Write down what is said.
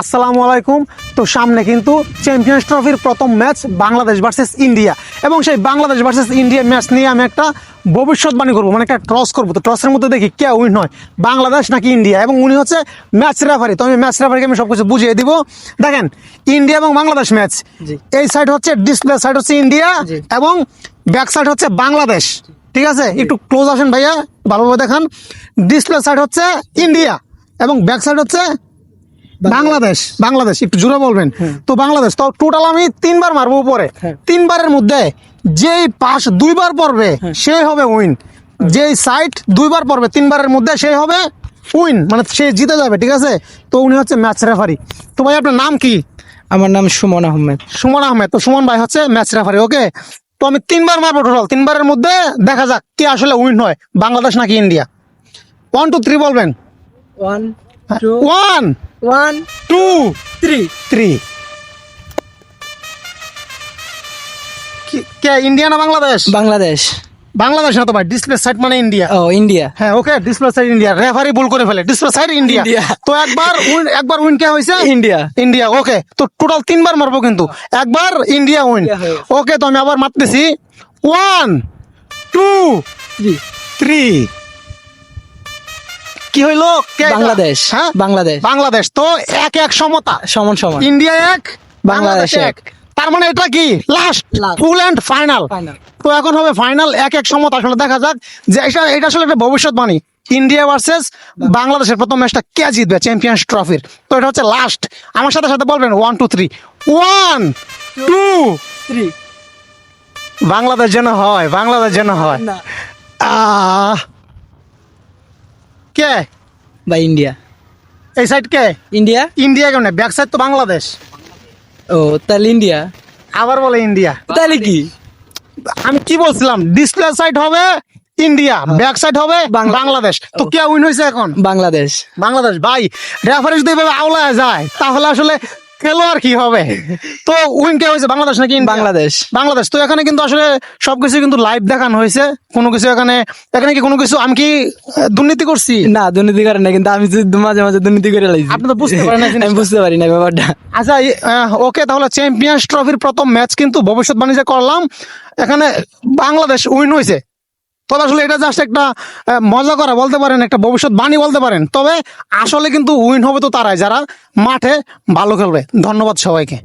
আসসালামু আলাইকুম। তো সামনে কিন্তু চ্যাম্পিয়ন্স ট্রফির প্রথম ম্যাচ বাংলাদেশ ভার্সেস ইন্ডিয়া এবং সেই বাংলাদেশ ভার্সেস ইন্ডিয়া ম্যাচ নিয়ে আমি একটা ভবিষ্যৎবাণী করব মানে একটা ট্রস করব। তো ট্রসের মধ্যে দেখি কে উইন হয় বাংলাদেশ নাকি ইন্ডিয়া এবং উনি হচ্ছে ম্যাচ রেফারি তো আমি ম্যাচ রেফারিকে আমি সব কিছু বুঝিয়ে দিব। দেখেন ইন্ডিয়া এবং বাংলাদেশ ম্যাচ এই সাইড হচ্ছে ডিসপ্লে সাইড হচ্ছে ইন্ডিয়া এবং ব্যাক সাইড হচ্ছে বাংলাদেশ। ঠিক আছে? একটু ক্লোজ আসেন ভাইয়া ভালোভাবে দেখান। ডিসপ্লে সাইড হচ্ছে ইন্ডিয়া এবং ব্যাক সাইড হচ্ছে বাংলাদেশ। বাংলাদেশ একটু জোরে বলবেন? তো বাংলাদেশ তো টোটাল আমি তিনবার মারবো উপরে। হ্যাঁ। তিনবারের মধ্যে যেই পাস দুইবার পড়বে সে হবে উইন যেই সাইড দুইবার পড়বে তিনবারের মধ্যে সে হবে উইন মানে সে জিতে যাবে ঠিক আছে? তো উনি হচ্ছে ম্যাচ রেফারি তো ভাই আপনার নাম কি? আমার নাম সুমন আহমেদ। সুমন আহমেদ। তো সুমন ভাই হচ্ছে ম্যাচ রেফারি ওকে তো আমি তিনবার মারবো টোটাল তিনবারের মধ্যে দেখা যাক কে আসলে উইন হয়। বাংলাদেশ নাকি ইন্ডিয়া ওয়ান টু থ্রি বলবেন? One one one two three three কে ইন্ডিয়া না বাংলাদেশ বাংলাদেশ বাংলাদেশ না তো ভাই ডিসপ্লে সাইড মানে ইন্ডিয়া ও ইন্ডিয়া হ্যাঁ okay display side India referee ভুল করে ফেলে ডিসপ্লে সাইড ইন্ডিয়া. তো একবার উইন একবার উইন কে হয়েছে? ইন্ডিয়া ইন্ডিয়া ওকে তো টোটাল তিনবার মারবো কিন্তু। একবার ইন্ডিয়া উইন ওকে তো আমি আবার মারতেছি। ওয়ান টু থ্রি কি হইল? বাংলাদেশ হ্যাঁ? বাংলাদেশ। বাংলাদেশ। তো এক এক সমতা। সমান সমান। ইন্ডিয়া এক বাংলাদেশ এক। তার মানে এটা কি? লাস্ট ফুল এন্ড ফাইনাল তো এখন হবে ফাইনাল এক এক সমতা। আসলে দেখা যাক যে এটা এটা আসলে একটা ভবিষ্যৎবাণী। ইন্ডিয়া ভার্সেস বাংলাদেশের প্রথম ম্যাচটা কে জিতবে? চ্যাম্পিয়ন্স ট্রফির তো এটা হচ্ছে লাস্ট আমার সাথে সাথে বলবেন one two three one two three Bangladesh যেন হয় বাংলাদেশ যেন হয়। আহ, কে? বা ইন্ডিয়া। এই সাইড কে? ইন্ডিয়া? ইন্ডিয়া কেমন? ব্যাক সাইড তো বাংলাদেশ। ও তাহলে ইন্ডিয়া। আবার বলে ইন্ডিয়া। তাহলে কি? আমি কি বলছিলাম? ডিসপ্লে সাইড হবে ইন্ডিয়া ব্যাক সাইড হবে বাংলাদেশ। তো কে উইন হয়েছে এখন? বাংলাদেশ। বাংলাদেশ। ভাই রেফারেন্স যদি এভাবে আওলায় যায় তাহলে আসলে খেলোয়াড় কি হবে? তো উইন কে হয়েছে? বাংলাদেশ নাকি বাংলাদেশ। বাংলাদেশ। তো এখানে কিন্তু আসলে সবকিছু কিন্তু লাইভ দেখানো হয়েছে। কোনো কিছু এখানে এখানে কি কোনো কিছু আমি কি দুর্নীতি করছি? না দুর্নীতি করে না কিন্তু আমি মাঝে মাঝে দুর্নীতি করে লাইছি। আপনি তো বুঝতে পারেন না আমি বুঝতে পারি না ব্যাপারটা। আচ্ছা ওকে তাহলে চ্যাম্পিয়ন্স ট্রফির প্রথম ম্যাচ কিন্তু ভবিষ্যৎবাণী যে করলাম এখানে বাংলাদেশ উইন হয়েছে। তবে আসলে এটা জাস্ট একটা মজা করা বলতে পারেন, একটা ভবিষ্যৎ বাণী বলতে পারেন। তবে আসলে কিন্তু উইন হবে তো তারাই, যারা মাঠে ভালো খেলবে। ধন্যবাদ সবাইকে।